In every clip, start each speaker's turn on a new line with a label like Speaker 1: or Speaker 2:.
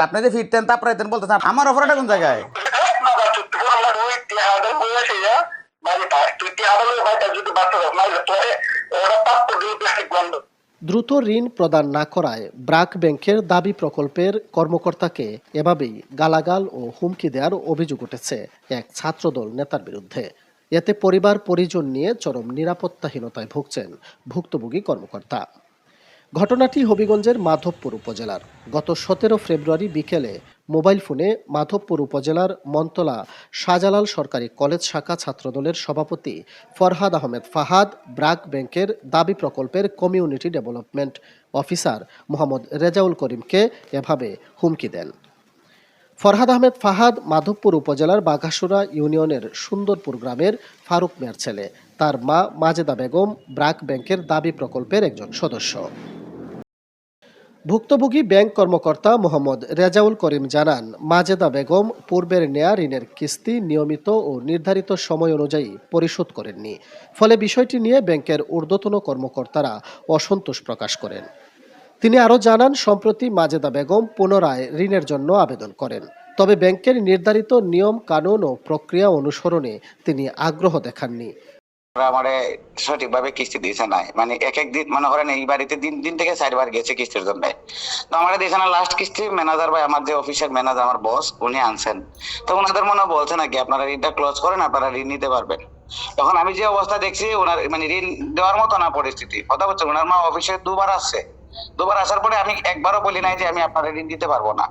Speaker 1: আপনি যে ফিরতেন, তারপরে বলতেছেন, আমার অফারটা কোন জায়গায়?
Speaker 2: দ্রুত ঋণ প্রদান না করায় ব্রাক ব্যাংকের দাবি প্রকল্পের কর্মকর্তাকে এভাবেই গালাগাল ও হুমকি দেওয়ার অভিযোগ উঠেছে এক ছাত্রদল নেতার বিরুদ্ধে। এতে পরিবার পরিজন নিয়ে চরম নিরাপত্তাহীনতায় ভুগছেন ভুক্তভোগী কর্মকর্তা। ঘটনাটি হবিগঞ্জের মাধবপুর উপজেলার। গত সতেরো ফেব্রুয়ারি বিকেলে মোবাইল ফোনে মাধবপুর উপজেলার মন্তলা শাহজালাল সরকারি কলেজ শাখা ছাত্রদলের সভাপতি ফরহাদ আহমেদ ফাহাদ ব্রাক ব্যাংকের দাবি প্রকল্পের community development officer Mohammad Rezaul করিমকে এভাবে হুমকি দেন। ফরহাদ আহমেদ ফাহাদ মাধবপুর উপজেলার বাঘাসুরা ইউনিয়নের সুন্দরপুর গ্রামের ফারুক মিয়ার ছেলে। তার মা মাজেদা বেগম ব্রাক ব্যাংকের দাবি প্রকল্পের একজন সদস্য। ভুক্তভোগী ব্যাংক কর্মকর্তা মোহাম্মদ রেজাউল করিম জানান, মাজেদা বেগম পূর্বের নেয়া ঋণের কিস্তি নিয়মিত ও নির্ধারিত সময় অনুযায়ী পরিশোধ করেননি। ফলে বিষয়টি নিয়ে ব্যাংকের ঊর্ধ্বতন কর্মকর্তারা অসন্তোষ প্রকাশ করেন। তিনি আরও জানান, সম্প্রতি মাজেদা বেগম পুনরায় ঋণের জন্য আবেদন করেন। তবে ব্যাংকের নির্ধারিত নিয়ম, কানুন ও প্রক্রিয়া অনুসরণে তিনি আগ্রহ দেখাননি।
Speaker 3: সঠিকভাবে কিস্তি দিয়েছে নাই। মানে এক এক দিন এই বাড়িতে দিন দিন থেকে চারবার গেছে কিস্তির জন্য। তো আমার দিয়েছে না লাস্ট কিস্তি ম্যানেজার ভাই, আমার যে অফিসের ম্যানেজার আমার বস উনি আনছেন। তো ওনাদের মনে বলছে নাকি, আপনারা ঋণটা ক্লোজ করেন, আপনারা ঋণ নিতে পারবেন। তখন আমি যে অবস্থা দেখছি ওনার মানে ঋণ দেওয়ার মতো না পরিস্থিতি। কথা বলছে ওনার মা অফিসে দুবার আসছে। দুবার আসার পরে আমি একবারও বলি নাই যে আমি আপনার ঋণ দিতে পারব না।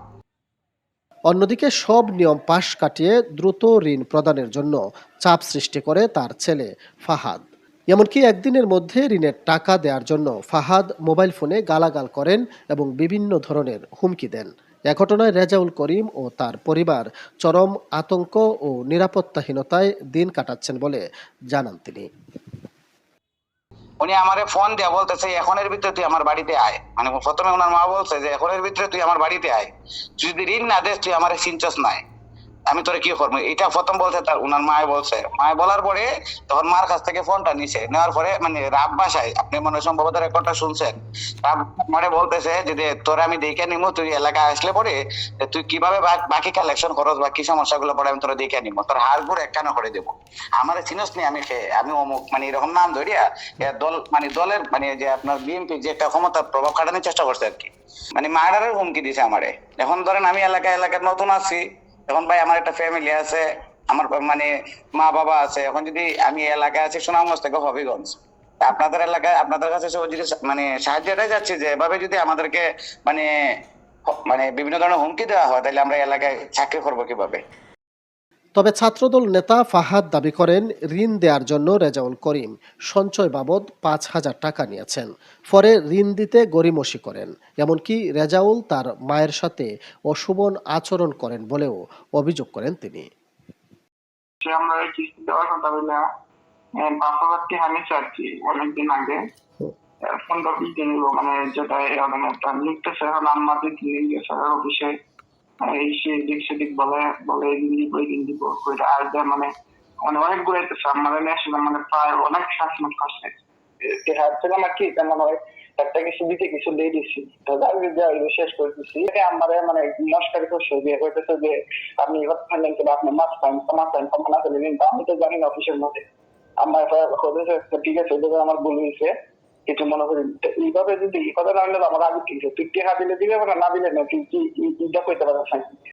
Speaker 2: অন্যদিকে সব নিয়ম পাশ কাটিয়ে দ্রুত ঋণ প্রদানের জন্য চাপ সৃষ্টি করে তার ছেলে ফাহাদ। এমনকি একদিনের মধ্যে ঋণের টাকা দেওয়ার জন্য ফাহাদ মোবাইল ফোনে গালাগাল করেন এবং বিভিন্ন ধরনের হুমকি দেন। এ ঘটনায় রেজাউল করিম ও তার পরিবার চরম আতঙ্ক ও নিরাপত্তাহীনতায় দিন কাটাচ্ছেন বলে জানান তিনি।
Speaker 3: উনি আমারে ফোন দিয়ে বলতেছে, এখনের ভিতরে তুই আমার বাড়িতে আয়। মানে প্রথমে ওনার মা বলছে যে, এখনের ভিতরে তুই আমার বাড়িতে আয়। যদি ঋণ না দেশ তুই আমার সিনচস নাই। আমি তোরে কি করব? এটা প্রথম বলছে তার, উনার মায় বলছে। মায় বলার পরে তখন মার কাছ থেকে ফোনটা নিছে। নেওয়ার পরে মানে রাব বাসায়, আপনি মনে সম্ভবত রেকর্ডটা শুনছেন। রাব মানে বলতেছে যে তোরে আমি দেখে নিবো তুই এলাকায় আসলে পরে তুই কীভাবে বাকি কালেকশন খরচ বা কি সমস্যাগুলো পরে আমি তোরা দেখে নিবো তোর হাড় গুড় একখানা করে দেবো। আমার চিনস নি আমি খেয়ে। আমি অমুক মানে এরকম নাম ধরিয়া দল মানে দলের মানে যে আপনার বিএনপি যে একটা ক্ষমতা প্রভাব খাটানোর চেষ্টা করছে আর কি। মানে মার্ডারের হুমকি দিছে আমারে। এখন ধরেন আমি এলাকায় এলাকায় নতুন আছি। এখন ভাই আমার একটা ফ্যামিলি আছে, আমার মানে মা বাবা আছে, এখন যদি আমি এলাকায় আছি সুনামগঞ্জ থেকে হবিগঞ্জ আপনাদের এলাকায়, আপনাদের কাছে মানে সাহায্যটাই যাচ্ছে যে এভাবে যদি আমাদেরকে মানে মানে বিভিন্ন ধরনের হুমকি দেওয়া হয়, তাহলে আমরা এলাকায় চাকরি করব কীভাবে?
Speaker 2: তবে ছাত্রদল নেতা ফাহাদ দাবি করেন ঋণ দেওয়ার জন্য রেজাউল করিম সঞ্চয় বাবদ পাঁচ হাজার টাকা নিয়েছেন। পরে ঋণ দিতে গরিমসি করেন এমনকি রেজাউল তার মায়ের সাথে অশুভন আচরণ করেন বলেও অভিযোগ করেন তিনি।
Speaker 4: আমরা আমি চাচ্ছি অনেকদিন আগে। দিন মানে যেটা লিখতেছে এখন আমাদের দিয়ে অফিসে এই সে দিক সেদিক বলে বলে এদিন কইরা আর যা মানে মানে অনেক আমার ন্যাশনাল মানে প্রায় অনেক কি হয় একটা কিছু দিতে কিছু দিয়ে দিচ্ছি তো শেষ করে দিচ্ছি আমার মানে নস্কারি করছে যে হইতেছে যে আপনি এবার কিন্তু আপনি মাছ পাইন মাছ কখন আসলে কিন্তু আমি তো জানি না অফিসের মধ্যে আমার ঠিক আছে আমার ভুল হয়েছে কিছু মনে করি এইভাবে যদি এই কথা না হলে আমার আগে ঠিক তুই টেকা দিলে দিবে না দিলে না? তুই কি যা করতে পারছিস